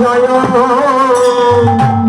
জয়।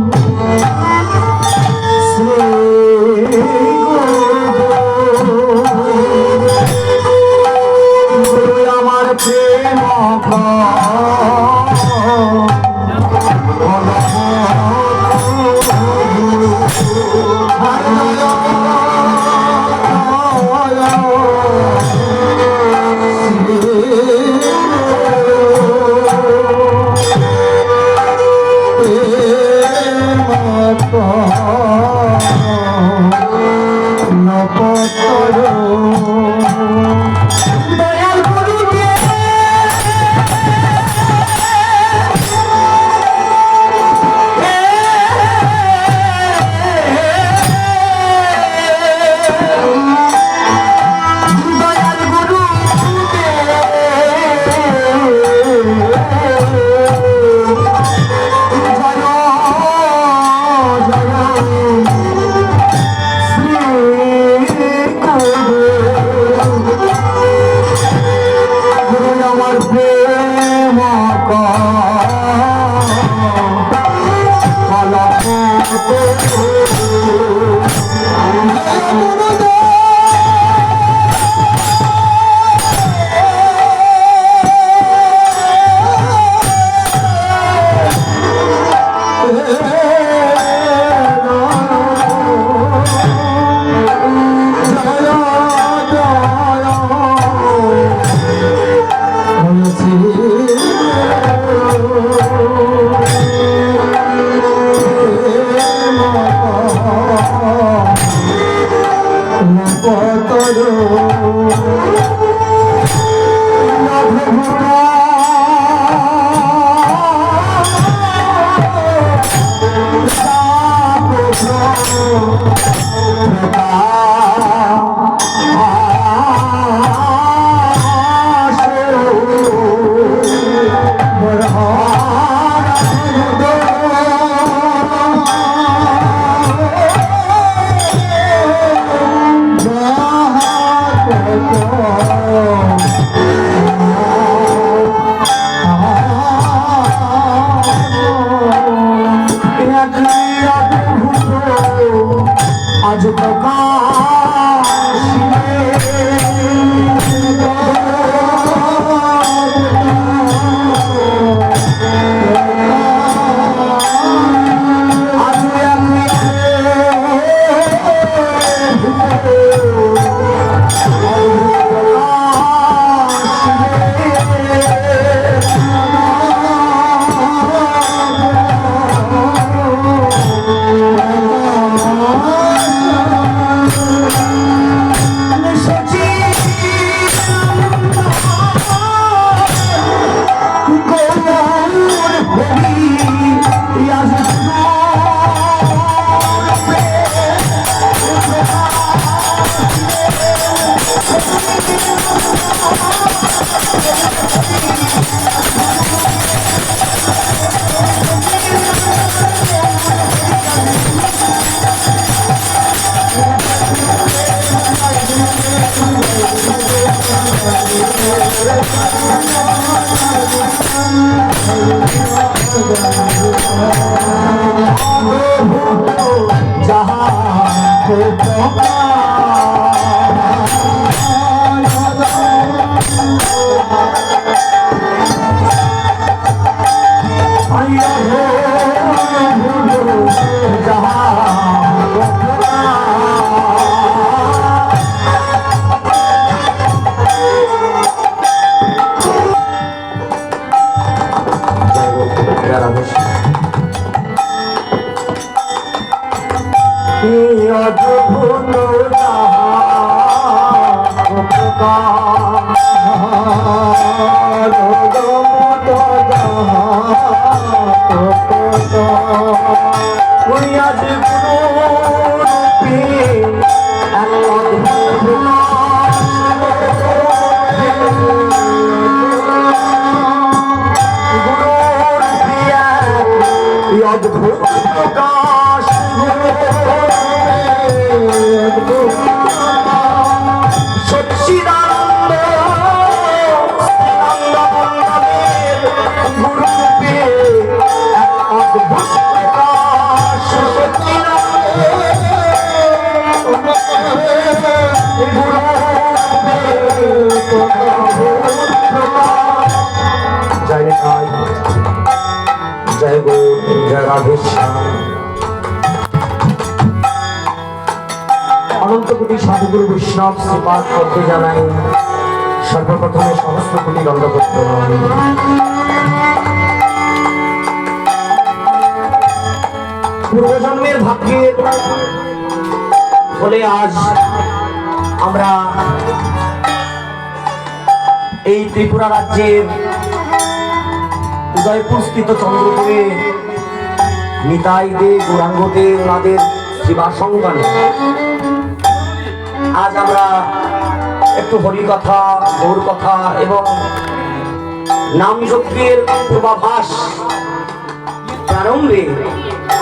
জয় রাধেশ্যাম। অনন্ত কোটি সাধুগুরু বৈষ্ণব শ্রীপাদ পদ্ম জানাই, সর্বপ্রথমে সহস্র কোটি দণ্ডপত্র পূর্বজন্মের ভাগ্যের ফলে আজ আমরা এই ত্রিপুরা রাজ্যের উদয়পুর স্থিত চন্দ্রপুরে নিতাই দে গৌরাঙ্গ দে ওনাদের জীবাসঙ্গনে। আজ আমরা একটু হরি কথা, গৌর কথা এবং নাম যজ্ঞের পূর্বাভাস প্রারম্ভে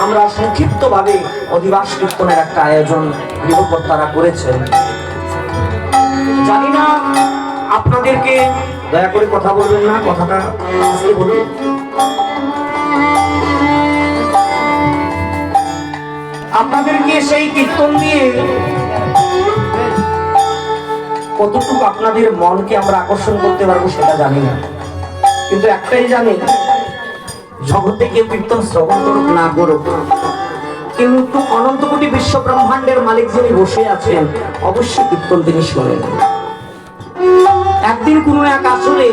আমরা সংক্ষিপ্তভাবে অধিবাস কীর্তনের একটা আয়োজন গৃহকর্তারা করেছেন। জানি না আপনাদেরকে দয়া করে কথা বলবেন না, কথাটা বলুন। আপনাদেরকে সেই কীর্তন দিয়ে কতটুকু আপনাদের মনকে আমরা আকর্ষণ করতে পারব সেটা জানি না। কিন্তু একটাই জানি, জগতে কেউ কীর্তন শ্রবণ করুক না করুক, কিন্তু অনন্ত কোটি বিশ্ব ব্রহ্মাণ্ডের মালিক যিনি বসে আছেন, অবশ্যই কীর্তন তিনি শোনেন। একদিন কোনো এক আসরে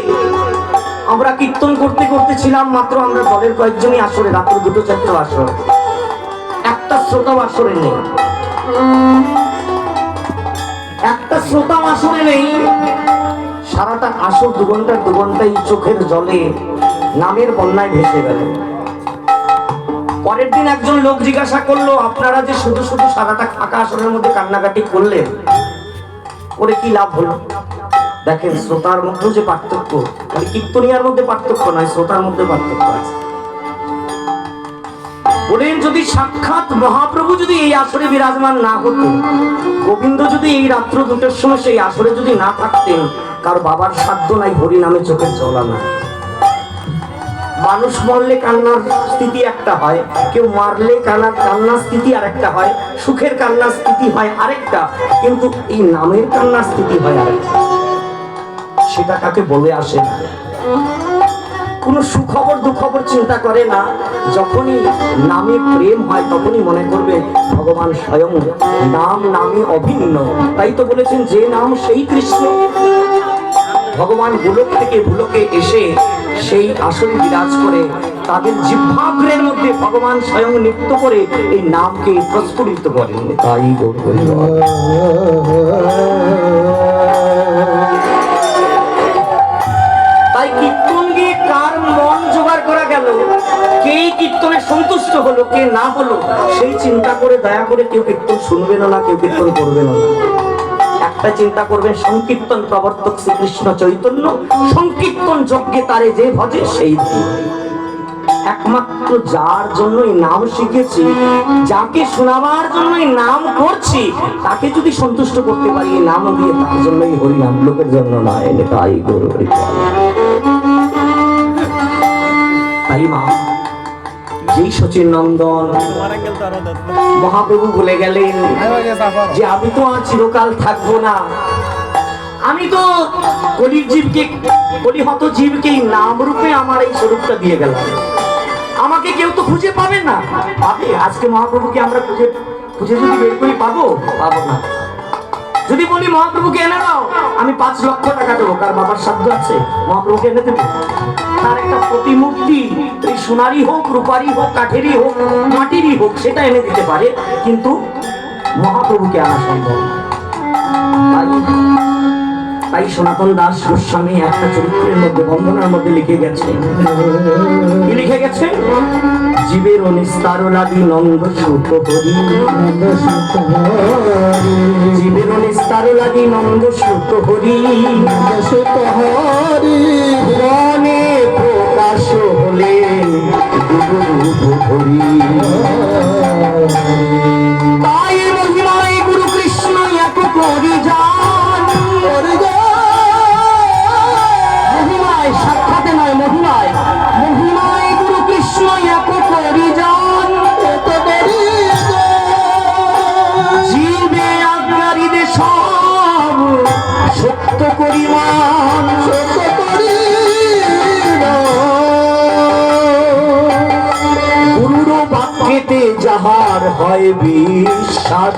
আমরা কীর্তন করতে করতে ছিলাম মাত্র আমরা দলের কয়েকজনই আসরে, রাত্র দুটো চারটে আসর। একটা শ্রোতাও আসরে নেই। একটা শ্রোতাও আসরে নেই। সারাটা আসর দু ঘণ্টা, দু ঘন্টাই চোখের জলে নামের বন্যায় ভেসে গেল। পরের দিন একজন লোক জিজ্ঞাসা করল, আপনারা যে শুধু শুধু সারাটা ফাঁকা আসরের মধ্যে কান্নাকাটি করলেন, করে কি লাভ হলো? দেখেন, শ্রোতার মধ্যে যে পার্থক্য মানে কীর্তনিয়ার মধ্যে পার্থক্য নয়, শ্রোতার মধ্যে পার্থক্য আছে। বলেন যদি সাক্ষাৎ মহাপ্রভু যদি এই আসরে বিরাজমান না হতো গোবিন্দ যদি এই রাত্র দুটোর সময় সেই আসরে যদি না থাকতেন, কার বাবার সাধ্য নাই হরি নামে চোখের জলা না মানুষ মরলে কান্নার স্থিতি একটা হয়, কেউ মারলে কান্নার কান্নার স্থিতি আরেকটা হয়, সুখের কান্নার স্থিতি হয় আরেকটা, কিন্তু এই নামের কান্নার স্থিতি হয় আরেকটা। সেটা কাকে বলে আসে? না কোনো সুখবর, দুঃখবর চিন্তা করে না। যখনই নামে প্রেম হয়, তখনই মনে করবে, ভগবান স্বয়ং নাম নামে অভিন্ন। তাই তো বলেছেন, যে নাম সেই কৃষ্ণ। ভগবান গোলক থেকে ভুলকে এসে সেই আসন বিরাজ করে, তাদের জিহ্বাগ্রের মধ্যে ভগবান স্বয়ং নৃত্য করে এই নামকে প্রস্ফুটিত করেন। তাই এই কীর্তনে সন্তুষ্ট হলো, কে না হলো, সেই চিন্তা করে, দয়া করে কেউ কীর্তন শুনবেন না, কেউ কীর্তন করবেন না। একটা চিন্তা করবেন, সংকীর্তন প্রবর্তক শ্রীকৃষ্ণ চৈতন্য, সংকীর্তন যজ্ঞে তারে যে ভজে সেই একমাত্র যার জন্যই নাম শিখেছি, যাকে শোনাবার জন্যই নাম করছি, তাকে যদি সন্তুষ্ট করতে পারি নাম দিয়ে তার জন্যই হরিনাম, লোকের জন্য না এনে তাই গরু তাই মা যেই সচিন নন্দন। মহাপ্রভু বলে গেলেন যে আমি তো আর চিরকাল থাকব না। আমি তো কলির জীবকে কলিহত জীবকে নাম রূপে আমার এই স্বরূপটা দিয়ে গেলাম। আমাকে কেউ তো খুঁজে পাবে না। পাবে আজকে মহাপ্রভুকে আমরা খুঁজে খুঁজে যদি বের করি পাবো? পাবো না। যদি বলি মহাপ্রভুকে এনে দাও, আমি পাঁচ লক্ষ টাকা দেবো। কার বাবার সাধ্য আছে? মহাপ্রভুকে এনে দেবো। তার একটা প্রতিমূর্তি সোনারই হোক, রূপারই হোক, কাঠেরই হোক, মাটিরই হোক, সেটা এনে দিতে পারে, কিন্তু মহাপ্রভুকে আনা সম্ভব। তাই সনাতন দাস গোস্বামী একটা চরিত্রের মধ্যে বন্ধনার মধ্যে লিখে গেছে। লিখে গেছে? জীবের নিস্তার লাগি নন্দ সুত হরি। জীবের নিস্তার লাগি নন্দ সুত হরি। হরি প্রকাশ হলেন গুরু হরি। করি বাক্যেতে যাহার হয় বিশ্বাস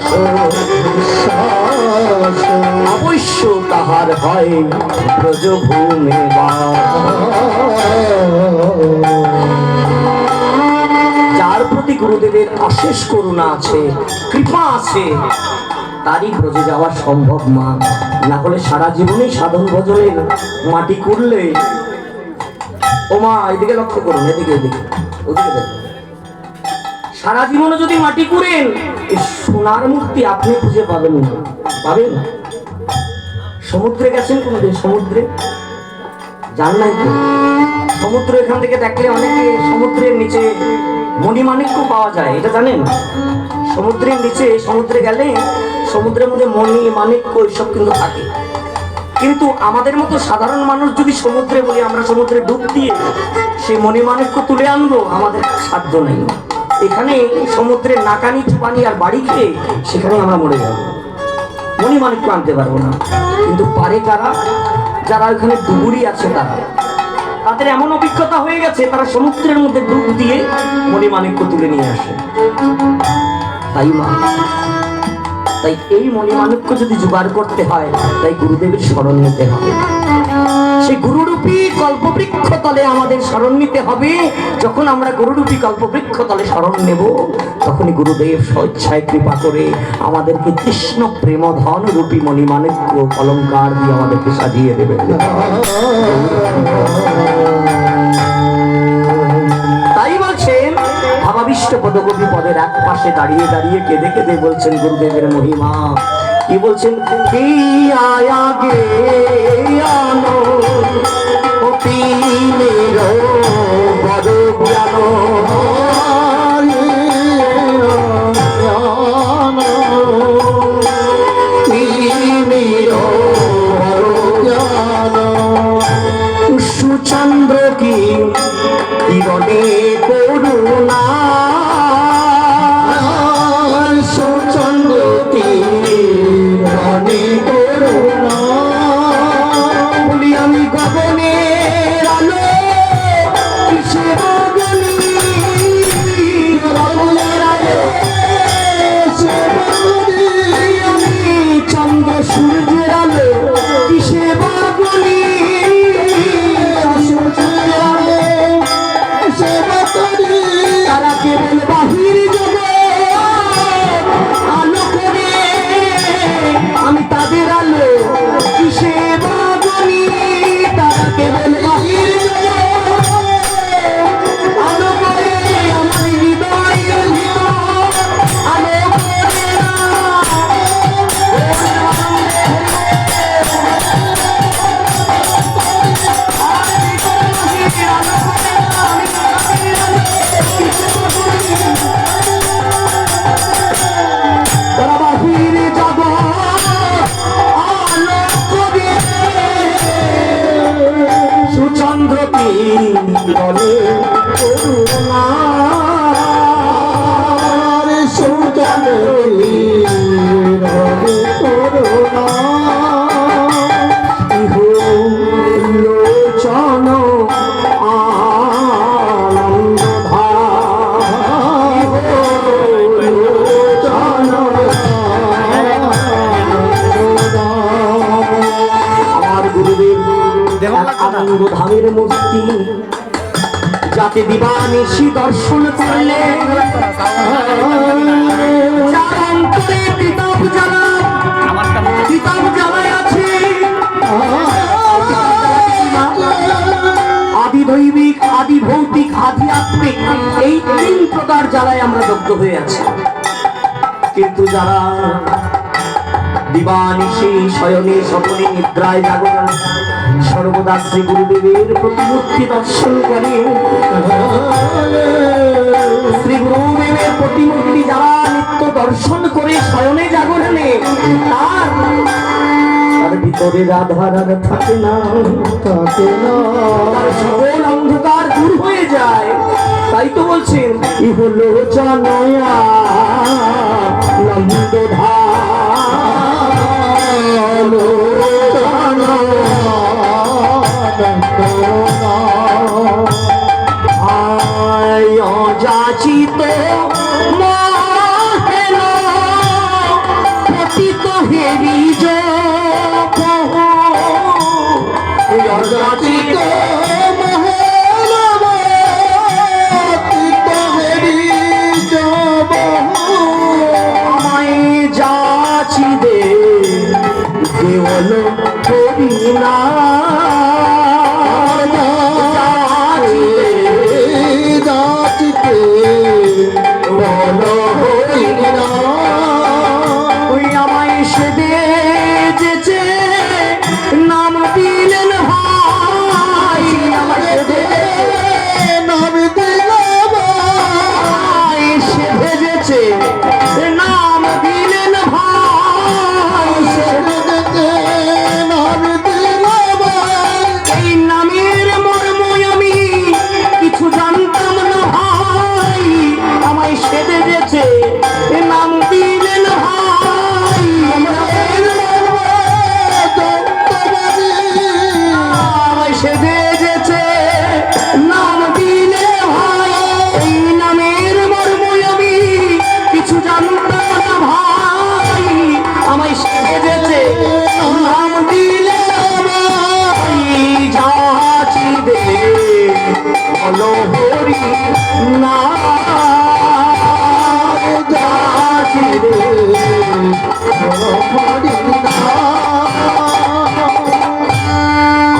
অবশ্য তাহার হয় ব্রজভূমে যার প্রতি গুরুদেবের অশেষ করুণা আছে, কৃপা আছে তারই ব্রজে যাওয়া সম্ভব মা। না হলে সারা জীবনেই সাধন ভজনের মাটি করলে ও মা, এদিকে লক্ষ্য করুন, এদিকে এদিকে, ওদিকে দেখুন। সারা জীবনে যদি মাটি করেন এই সোনার মূর্তি আপনি খুঁজে পাবেন পাবেন সমুদ্রে গেছেন কোনোদিন? সমুদ্রে? জান নাই তো? সমুদ্র এখান থেকে দেখলে অনেকে সমুদ্রের নিচে মণিমাণিক্য পাওয়া যায়, এটা জানেন? সমুদ্রের নিচে সমুদ্রে গেলে সমুদ্রের মধ্যে মণি, মাণিক্য এসব কিন্তু থাকে। কিন্তু আমাদের মতো সাধারণ মানুষ যদি সমুদ্রে বলি, আমরা সমুদ্রে ডুব দিয়ে সেই মণিমাণিক্য তুলে আনব, আমাদের সাধ্য নেই। এখানে সমুদ্রের নাকানি, চুপানি আর বাড়ি খেয়ে সেখানে আমরা মরে যাব। মণিমাণিক্য আনতে পারব না। কিন্তু পারে কারা? যারা ওখানে ডুবুরি আছে তারা। তাদের এমন অভিজ্ঞতা হয়ে গেছে, তারা সমুদ্রের মধ্যে ডুব দিয়ে মণিমাণিক্য তুলে নিয়ে আসে। তাই মা তাই এই মণিমাণিক্য যদি জোগাড় করতে হয়, তাই গুরুদেবের স্মরণ নিতে হবে। সেই গুরুরূপী কল্পবৃক্ষ তলে আমাদের স্মরণ নিতে হবে। যখন আমরা গুরুরূপী কল্পবৃক্ষ তলে স্মরণ নেব, তখনই গুরুদেব স্বেচ্ছায় কৃপা করে আমাদেরকে কৃষ্ণ প্রেম ধন রূপী মণিমাণিক্য অলঙ্কার দিয়ে আমাদেরকে সাজিয়ে দেবে ভাবাবিষ্ট পদকবি পদের এক পাশে দাঁড়িয়ে দাঁড়িয়ে কেঁদে কেঁদে বলছেন গুরুদেবের মহিমা। কি বলছেন? আনো মূর্তি। যাতে দিবানিশি দর্শন করলে। পিতাব জ্বালা এই প্রকার জ্বালায় আমরা হয়ে আছি। কিন্তু যারা দিবানিশি শয়নে সকলে নিদ্রায় জাগরণ সর্বদা শ্রী গুরুদেবের প্রতিমূর্তি দর্শন করে। শ্রী গুরুদেবের প্রতিমূর্তি যারা নিত্য দর্শন করে শয়নে জাগরণে, তার তার ভিতরে রাধার থাকে না থাকে না। সকল অন্ধকার দূর হয়ে যায়। তাই তো বলছেন ই হলো জানয়া নন্দধার কষ্ট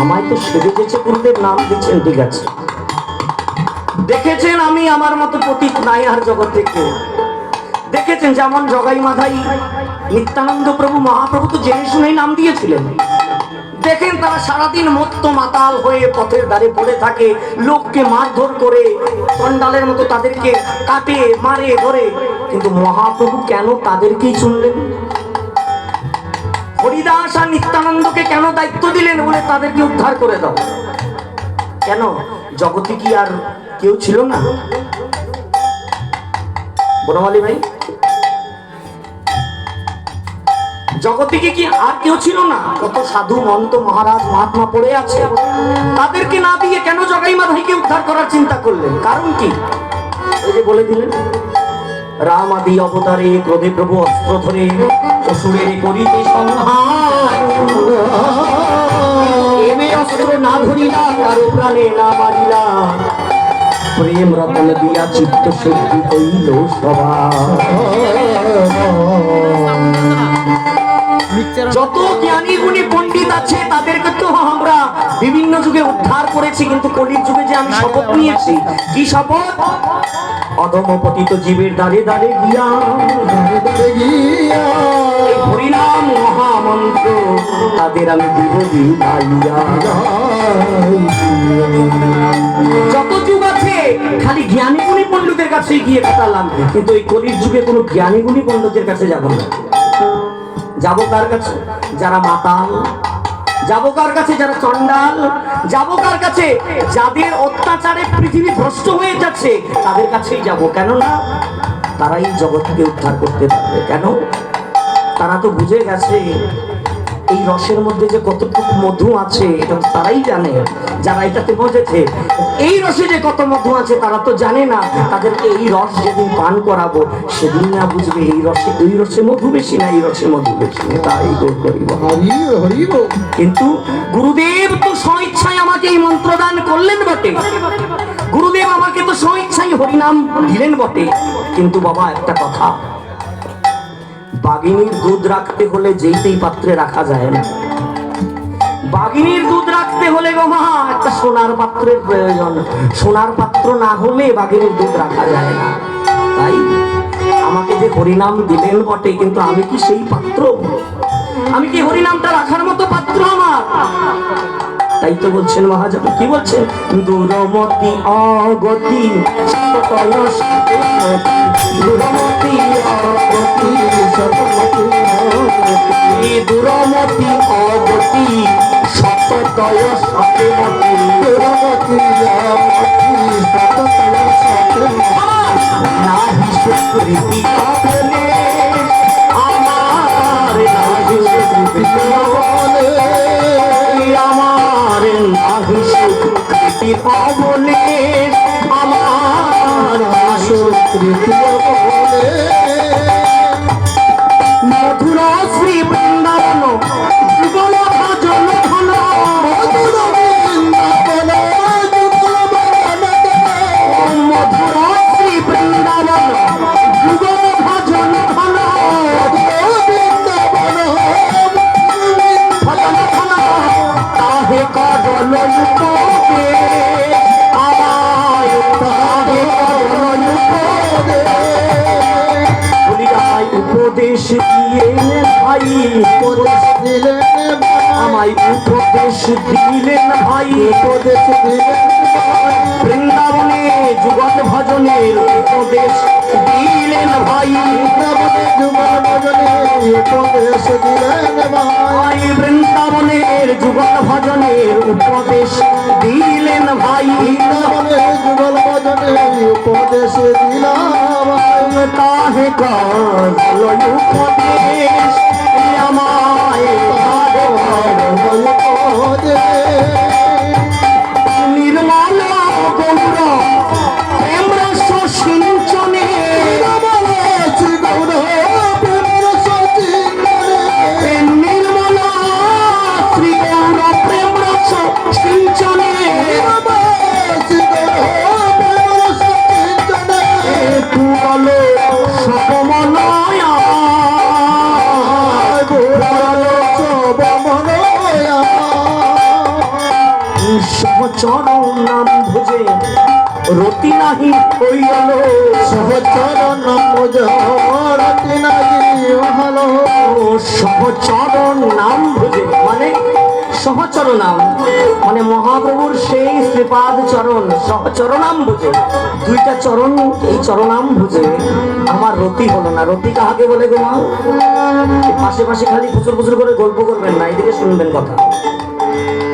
আমায় তো সেরে গেছে নাম দিচ্ছেন ঠিক আছে। দেখেছেন আমি আমার মতো পতিত নাই আর জগতে কেউ দেখেছেন যেমন জগাই মাধাই নিত্যানন্দ প্রভু মহাপ্রভু তো জেনে শুনেই নাম দিয়েছিলেন। দেখেন তারা সারাদিন মত্ত মাতাল হয়ে পথের ধারে পড়ে থাকে। লোককে মারধর করে চন্ডালের মতো তাদেরকে কাটে, মারে, ধরে। কিন্তু মহাপ্রভু কেন তাদেরকেই শুনলেন? হরিদাস আর নিত্যানন্দকে কেন দায়িত্ব দিলেন বলে তাদেরকে উদ্ধার করে দাও? কেন? জগতে কি আর কেউ ছিল না? বনমালী ভাই? জগতে কি আর কেউ ছিল না? কত সাধু মন্ত মহারাজ মহাত্মা পড়ে আছে। তাদেরকে না দিয়ে কেন জগাই মাধাইকে উদ্ধার করার চিন্তা করলেন? কারণ কি? ওই যে বলে দিলেন, রাম আদি অবতারে ক্রোধে প্রভু অস্ত্র ধরে অসুরের করিতে সংহার। অস্ত্র না ধরিলা, কারও প্রাণে না মারিলা। প্রেম রতন দিয়া চিত্ত শুদ্ধি হইল সভা যত জ্ঞানী গুণী পণ্ডিত আছে তাদেরকে তো আমরা বিভিন্ন যুগে উদ্ধার করেছি কিন্তু কলির যুগে যে আমি শপথ নিয়েছি কি শপথ? অধম পতিত জীবের দ্বারে দ্বারে গিয়া। হরিনাম মহামন্ত্র তাদের আমি দিব যত যুগ আছে খালি জ্ঞানী গুণী পণ্ডিতের কাছে গিয়ে কাটালাম কিন্তু এই কলির যুগে কোনো জ্ঞানী গুণী পণ্ডিতের কাছে যাব না। যাব কার কাছে? যারা মাতাল। যাব কার কাছে? যারা চন্ডাল যাব কার কাছে? যাদের অত্যাচারে পৃথিবী ভ্রষ্ট হয়ে যাচ্ছে, তাদের কাছেই যাব। কেননা, তারাই জগৎকে উদ্ধার করতে পারবে। কেন? তারা তো বুঝে গেছে এই রসের মধ্যে যে কতটুকু মধু আছে এটা তারাই জানে যারা এটাতে বোঝেছে এই রসে যে কত মধু আছে তারা তো জানে না। তাদেরকে এই রস যেদিন পান করাবো সেদিন না বুঝবে এই রসে এই রসে মধু বেশি না এই রসে মধু বেশি তাই গোল করিব কিন্তু গুরুদেব তো স্বইচ্ছায় আমাকে এই মন্ত্র দান করলেন বটে। গুরুদেব আমাকে তো স্বইচ্ছায় হরিনাম দিলেন বটে। কিন্তু বাবা একটা কথা। বাগিনীর দুধ রাখতে হলে যেইতেই পাত্রে রাখা যায় না। বাগিনীর দুধ রাখতে হলে গো মা, একটা সোনার পাত্রের প্রয়োজন। সোনার পাত্র না হলে বাগিনীর দুধ রাখা যায় না। তাই আমাকে যে হরিনাম দিলেন বটে, কিন্তু আমি কি সেই পাত্র? আমি কি হরিনামটা রাখার মতো পাত্র আমার? তাই তো বলছেন মহাজন কি বলছেন? দূরমতি অগতি দূরমতি অগতি সতমতি দূরমতি অগতি সততয় সতমতি দূরমতি অগতি সততয় সতমতি নাহি সুকৃতি কাপনে উপদেশ দিলেন ভাই উপদেশ দিলেন বৃন্দাবনে যুগল ভজনের উপদেশ দিলেন ভাই। বৃন্দাবনে যুগল ভজনের উপদেশ দিলেন ভাই। বৃন্দাবনের যুগল ভজনের উপদেশ দিলেন ভাই। বৃন্দাবনের যুগল ভজনের উপদেশ দিলাম তাহে কর উপদেশ আমায় তাহে কর সহচর নাম মানে মহাপ্রভুর সেই শ্রীপাদ চরণ সহচরণাম ভুজে। দুইটা চরণ, এই চরণাম ভুজে আমার রতি হলো না। রতি কাহাকে বলে গো মা? পাশে পাশে খালি প্রচুর প্রচুর করে গল্প করবেন না, এদিকে শুনবেন কথা।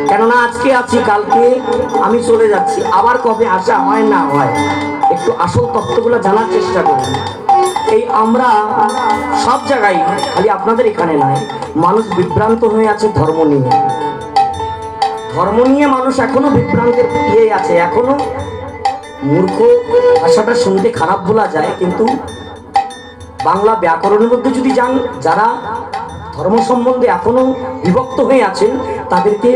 কেননা আজকে আছি, কালকে আমি চলে যাচ্ছি। আবার কবে আসা হয় না হয়, একটু আসল তত্ত্বগুলো জানার চেষ্টা করুন। এই আমরা সব জায়গায়, খালি আপনাদের এখানে নয়, মানুষ বিভ্রান্ত হয়ে আছে ধর্ম নিয়ে। ধর্ম নিয়ে মানুষ এখনও বিভ্রান্তের ইয়ে আছে, এখনও মূর্খ ভাষাটা শুনতে খারাপ বলা যায়, কিন্তু বাংলা ব্যাকরণের মধ্যে যদি যান, যারা ধর্ম সম্বন্ধে এখনও বিভক্ত হয়ে আছেন, তাদেরকে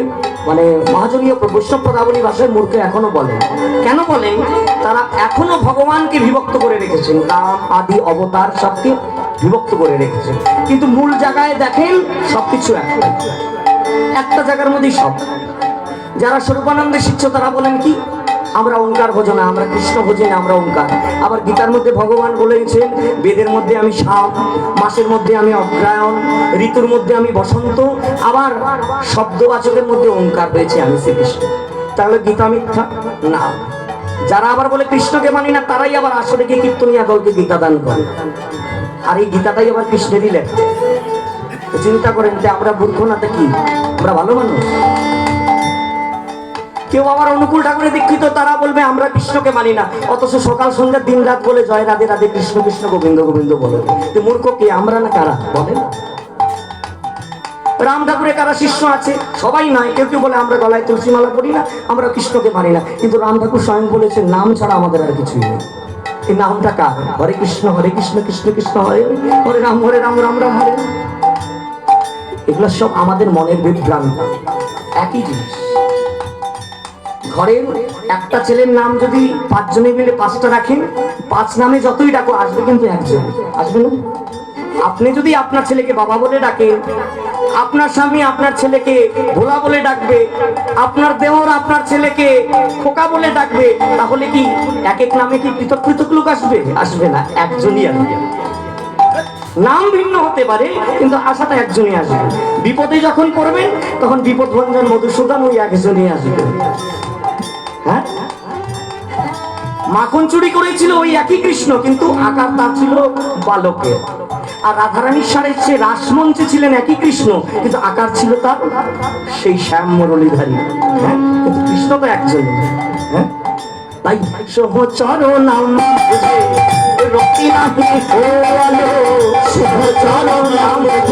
মানে মহাজনীয় বৈষ্ণব পদাবলী ভাষায় মূর্খ এখনও বলেন। কেন বলেন? তারা এখনও ভগবানকে বিভক্ত করে রেখেছেন, রাম, আদি, অবতার সবকে বিভক্ত করে রেখেছেন। কিন্তু মূল জায়গায় দেখেন সবকিছু এক একটা জায়গার মধ্যেই সব। যারা স্বরূপানন্দে শিষ্য, তারা বলেন কি? আমরা ওঙ্কার বোঝো না আমরা কৃষ্ণ ভোজি না আমরা ওঙ্কার। আবার গীতার মধ্যে ভগবান বলেছেন বেদের মধ্যে আমি শাম মাসের মধ্যে আমি অগ্রায়ণ, ঋতুর মধ্যে আমি বসন্ত, আবার শব্দবাচকের মধ্যে ওঙ্কার রয়েছে আমি শ্রীকৃষ্ণ। তাহলে গীতা মিথ্যা? না। যারা আবার বলে কৃষ্ণকে মানি না, তারাই আবার আসলে গিয়ে কীর্তনিয়া দলকে গীতা দান করে। আর এই গীতাটাই আবার কৃষ্ণেরই লেখা। চিন্তা করেন যে আমরা মূর্খ না কি? আমরা ভালো মানুষ? কেউ আবার অনুকূল ঠাকুরের দীক্ষিত তারা বলবে আমরা কৃষ্ণকে মানি না। অথচ সকাল সন্ধ্যা দিন রাত বলে জয় রাধে রাধে কৃষ্ণ কৃষ্ণ গোবিন্দ গোবিন্দ বলে। তো মূর্খ কে আমরা না কারা? বলে রাম ঠাকুরের কারা শিষ্য আছে? সবাই নয় কেউ কেউ বলে আমরা গলায় তুলসী মালা পড়ি না আমরা কৃষ্ণকে মানি না। কিন্তু রাম ঠাকুর স্বয়ং বলেছে নাম ছাড়া আমাদের আর কিছুই নেই। এই নামটা কার? হরে কৃষ্ণ হরে কৃষ্ণ কৃষ্ণ কৃষ্ণ হরে, হরে রাম হরে রাম রাম রাম হরে এগুলো সব আমাদের মনের বিভ্রান্ত। একই জিনিস। ঘরের একটা ছেলের নাম যদি পাঁচজনে মিলে পাঁচটা রাখেন, পাঁচ নামে যতই ডাকো, আসবে কিন্তু একজন। আসবে না? আপনি যদি আপনার ছেলেকে বাবা বলে ডাকেন, আপনার স্বামী আপনার ছেলেকে ভোলা বলে ডাকবে, আপনার দেওর আপনার ছেলেকে খোকা বলে ডাকবে, তাহলে কি এক এক নামে কি পৃথক পৃথক লোক আসবে? আসবে না, একজনই আসবে। নাম ভিন্ন হতে পারে, কিন্তু আশাটা একজনই আসবে। বিপদে যখন পড়বেন, তখন বিপদ ভঞ্জন মধুসূদন ওই একজনই আসবে। মাখন চুরি করেছিল ওই একই কৃষ্ণ, কিন্তু আকার তার ছিল বালকের। আর রাধারানীর সারে সে রাসমঞ্চে ছিলেন একই কৃষ্ণ, কিন্তু আকার ছিল তার সেই শ্যাম মুরলীধারী। হ্যাঁ কিন্তু কৃষ্ণ তো একজন। হ্যাঁ তাই সহচর নাম বুঝে রতি নাহি হলো সহচর নাম বুঝে